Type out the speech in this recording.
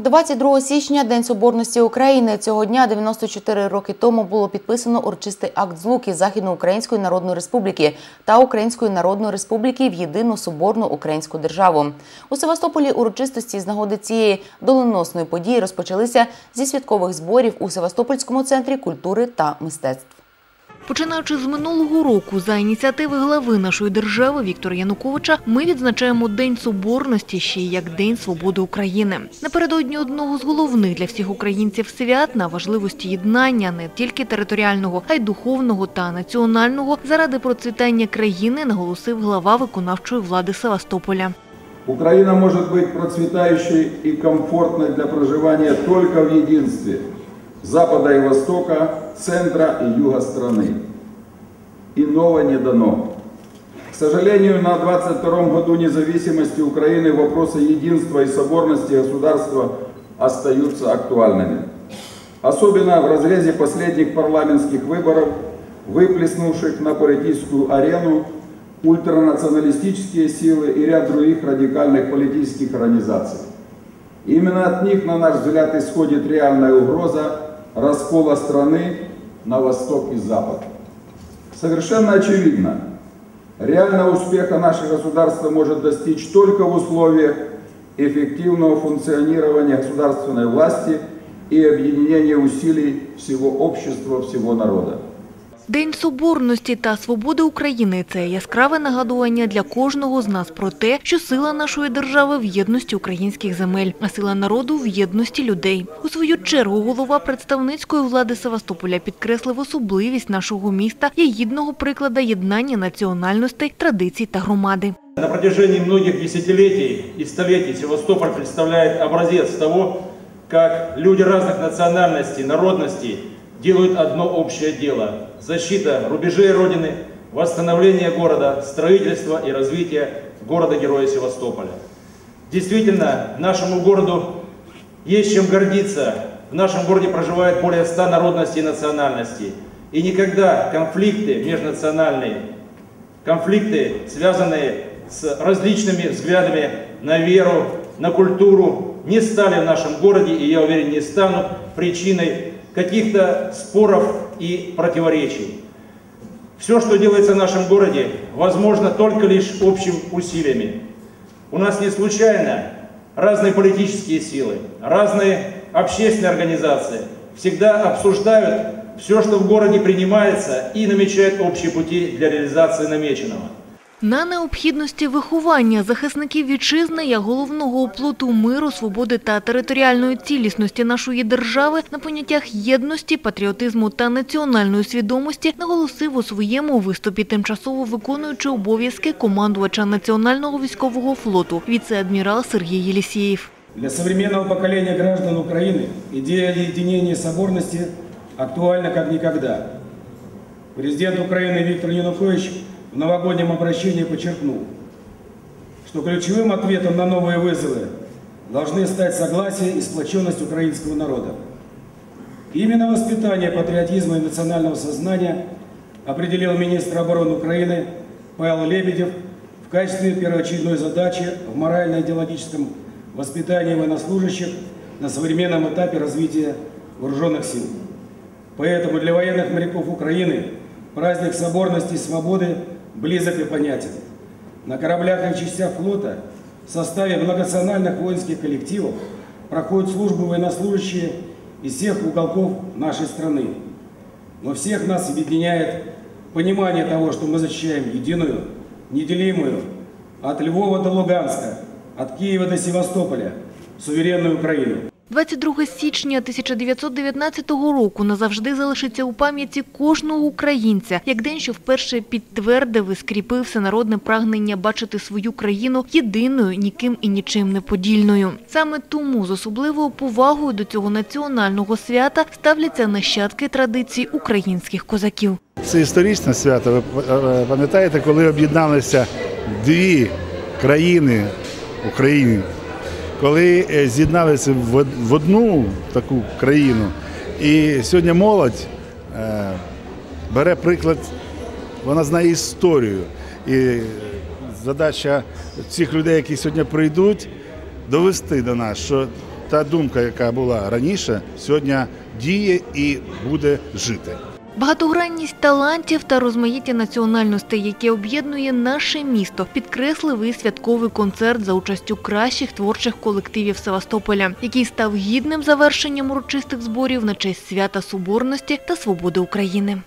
22 січня День Соборності України. Цього дня 94 роки тому було підписано урочистий акт злуки Західноукраїнської Народної Республіки та Української Народної Республіки в єдину соборну українську державу. У Севастополі урочистості з нагоди цієї доленосної події розпочалися зі святкових зборів у Севастопольському центрі культури та мистецтв. Починаючи з минулого року, за ініціативи глави нашої держави Віктора Януковича, ми відзначаємо День Соборності ще як День свободи України. Напередодні одного з головних для всіх українців свят на важливості єднання не тільки територіального, а й духовного та національного заради процвітання країни наголосив глава виконавчої влади Севастополя. Украина может быть процветающей и комфортной для проживания только в единстве Запада и Востока, центра и юга страны. Иного не дано. К сожалению, на 22-м году независимости Украины вопросы единства и соборности государства остаются актуальными. Особенно в разрезе последних парламентских выборов, выплеснувших на политическую арену ультранационалистические силы и ряд других радикальных политических организаций. Именно от них, на наш взгляд, исходит реальная угроза раскола страны на восток и запад. Совершенно очевидно, реального успеха наше государство может достичь только в условиях эффективного функционирования государственной власти и объединения усилий всего общества, всего народа. День Соборності та свободи України – це яскраве нагадування для кожного з нас про те, що сила нашої держави в єдності українських земель, а сила народу в єдності людей. У свою чергу голова представницької влади Севастополя підкреслив особливість нашого міста як гідного приклада єднання національностей, традицій та громади. На протяжении многих десятилетий и столетий Севастополь представляет образец того, как люди разных национальностей, народностей делают одно общее дело – защита рубежей Родины, восстановление города, строительство и развитие города-героя Севастополя. Действительно, нашему городу есть чем гордиться. В нашем городе проживает более 100 народностей и национальностей. И никогда конфликты межнациональные, конфликты, связанные с различными взглядами на веру, на культуру, не стали в нашем городе, и я уверен, не станут причиной каких-то споров и противоречий. Все, что делается в нашем городе, возможно только лишь общими усилиями. У нас не случайно разные политические силы, разные общественные организации всегда обсуждают все, что в городе принимается, и намечают общие пути для реализации намеченного. На необхідності виховання захисників вітчизни як головного оплоту миру, свободи та територіальної цілісності нашої держави на поняттях єдності, патріотизму та національної свідомості наголосив у своєму виступі тимчасово виконуючи обов'язки командувача Національного військового флоту віце-адмірал Сергій Єлісєєв. Для современного поколения граждан Украины идея единения и соборности актуальна как никогда. Президент Украины Виктор Янукович в новогоднем обращении подчеркнул, что ключевым ответом на новые вызовы должны стать согласие и сплоченность украинского народа. Именно воспитание патриотизма и национального сознания определил министр обороны Украины Павел Лебедев в качестве первоочередной задачи в морально-идеологическом воспитании военнослужащих на современном этапе развития вооруженных сил. Поэтому для военных моряков Украины праздник соборности и свободы близок и понятен. На кораблях и частях флота в составе многонациональных воинских коллективов проходят службу военнослужащие из всех уголков нашей страны. Но всех нас объединяет понимание того, что мы защищаем единую, неделимую, от Львова до Луганска, от Киева до Севастополя, суверенную Украину. 22 січня 1919 року назавжди залишиться у пам'яті кожного українця, як день, що вперше підтвердив і скріпив всенародне прагнення бачити свою країну єдиною, ніким і нічим не подільною. Саме тому з особливою повагою до цього національного свята ставляться нащадки традицій українських козаків. Це історичне свято. Ви е, пам'ятаєте, коли об'єдналися дві країни України, коли е, з'єдналися в одну таку країну. І сьогодні молодь е, бере приклад, вона знає історію. І задача цих людей, які сьогодні прийдуть, довести до нас, що та думка, яка була раніше, сьогодні діє і буде жити. Багатогранність талантів та розмаїття національностей, яке об'єднує наше місто, підкреслив і святковий концерт за участю кращих творчих колективів Севастополя, який став гідним завершенням урочистих зборів на честь свята Соборності та свободи України.